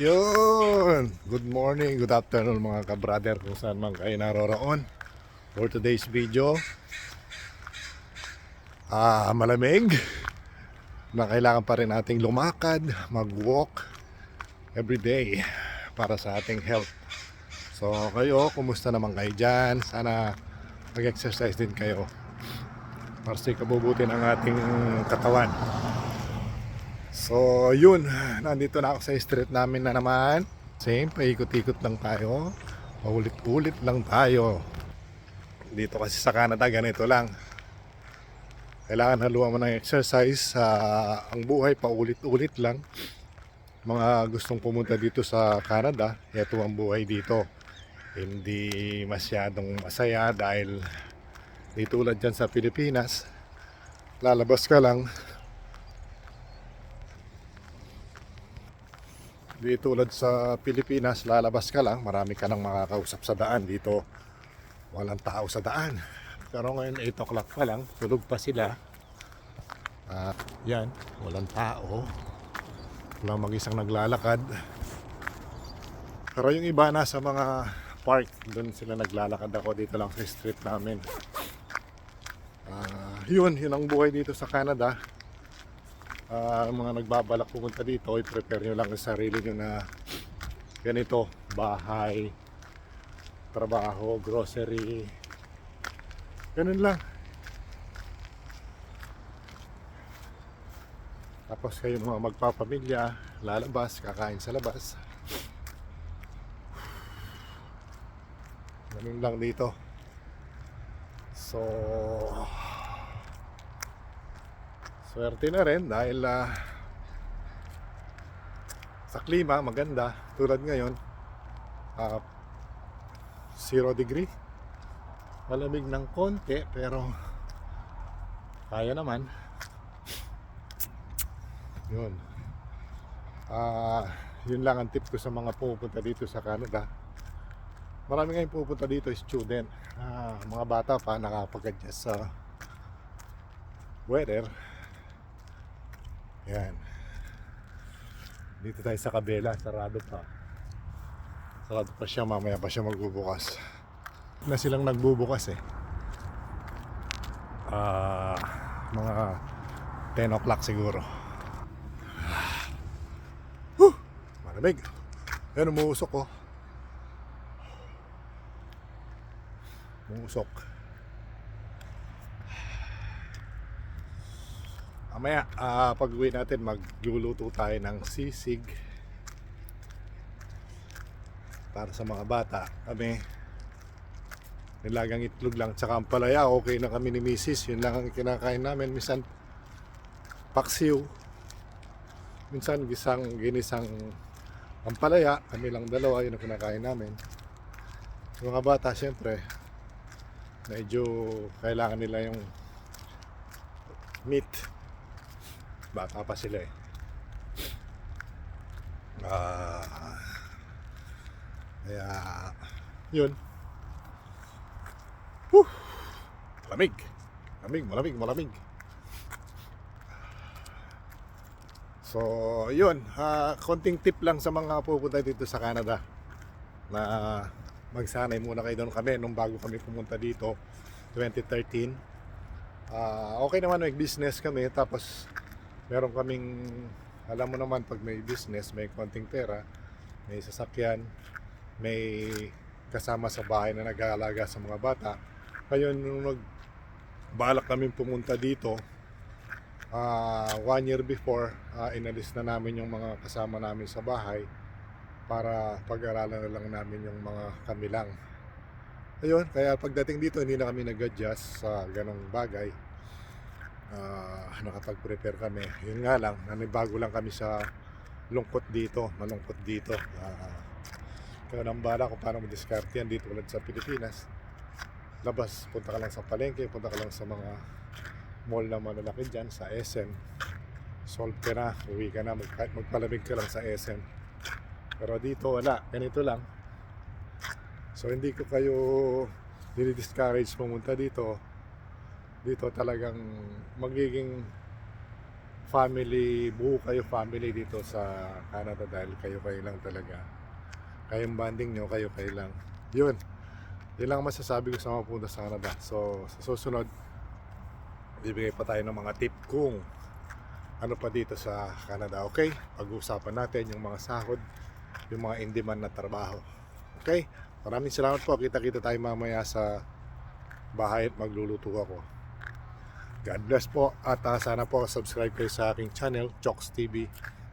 Yun! Good morning, good afternoon mga ka-brother kung saan man kayo naroroon. For today's video, ah malamig na kailangan pa rin nating lumakad, mag-walk every day para sa ating health. So kayo, kumusta naman kayo dyan? Sana mag-exercise din kayo para sa ikabubuti ng ating katawan. So, yun. Nandito na ako sa street namin na naman. Same, paikot-ikot lang tayo. Paulit-ulit lang tayo. Dito kasi sa Canada, ganito lang. Kailangan haluan mo ng exercise. sa ang buhay, paulit-ulit lang. Mga gustong pumunta dito sa Canada, ito ang buhay dito. Hindi masyadong masaya dahil di tulad dyan sa Pilipinas, lalabas ka lang, Di tulad sa Pilipinas, lalabas ka lang, marami ka nang makakausap sa daan. Dito, walang tao sa daan. Pero ngayon, 8 o'clock pa lang, tulog pa sila. At yan, walang tao. Walang mag-isang naglalakad. Pero yung iba nasa mga park, doon sila naglalakad ako dito lang sa street namin. Ah, yun, yun ang buhay dito sa Canada ang mga nagbabalak pumunta dito, i-prepare nyo lang ang sarili nyo na ganito, bahay, trabaho, grocery, ganun lang. Tapos kayo mga magpapamilya, lalabas, kakain sa labas. Ganun lang dito. So, Swerte na rin dahil ah, sa klima maganda. Tulad ngayon ah, zero degree. Malamig ng konti pero kaya naman. Yun. Ah yun lang ang tip ko sa mga pupunta dito sa Canada. Marami ngayong pupunta dito student. Ah, mga bata pa nakapag-adjust sa weather yan. Dito tayo sa kabela, sarado pa. Sarado pa siya, mamaya pa siya magbubukas. Na silang nagbubukas eh. Ah, mga 10 o'clock siguro. Huh! Malamig. Yan, umuusok oh. Umuusok. Mamaya, ah, pag uwi natin, magluluto tayo ng sisig para sa mga bata. Kami, nilagang itlog lang, tsaka ang palaya, okay na kami ni Mrs. Yun lang ang kinakain namin. Minsan, paksiw. Minsan, gisang, ginisang ampalaya. Kami lang dalawa, yun ang kinakain namin. Yung mga bata, syempre, medyo kailangan nila yung meat bata pa sila eh. Ah. Kaya yun. Whew! malamig. Malamig malamig malamig. So yun. Ah, konting tip lang sa mga pupunta dito sa Canada na magsanay muna kayo doon kami nung bago kami pumunta dito 2013 Ah, okay naman may business kami. Tapos meron kaming alam mo naman pag may business may konting pera may sasakyan may kasama sa bahay na nag-aalaga sa mga bata. Ngayon nung nagbalak kami pumunta dito ah, one year before ah, inalis na namin yung mga kasama namin sa bahay para pag-aralan na lang namin yung mga kami lang ayun kaya pagdating dito hindi na kami nag-adjust sa ganong bagay Ah, nakapag-prepare kami. Yun nga lang, nanibago lang kami sa lungkot dito, malungkot dito. Uh, kaya nang bala kung paano mo-discard yan dito ulit sa Pilipinas. Labas, punta ka lang sa palengke, punta ka lang sa mga mall na malalaki dyan, sa SM. Solve ka na, uwi ka na, mag, kahit magpalamig ka lang sa SM. Pero dito wala, ganito lang. So hindi ko kayo dinidiscourage pumunta dito dito talagang magiging family, buo kayo family dito sa Canada dahil kayo-kayo lang talaga. Kayong banding nyo, kayo-kayo lang. Yun. Yun lang ang masasabi ko sa mga punta sa Canada. So, sa susunod, bibigay pa tayo ng mga tip kung ano pa dito sa Canada. Okay? Pag-uusapan natin yung mga sahod, yung mga in-demand na trabaho. Okay? Maraming salamat po. Kita-kita tayo mamaya sa bahay at magluluto ako. God bless po at ah, sana po subscribe kayo sa aking channel, Chokes TV.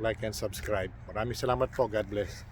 Like and subscribe. Maraming salamat po. God bless.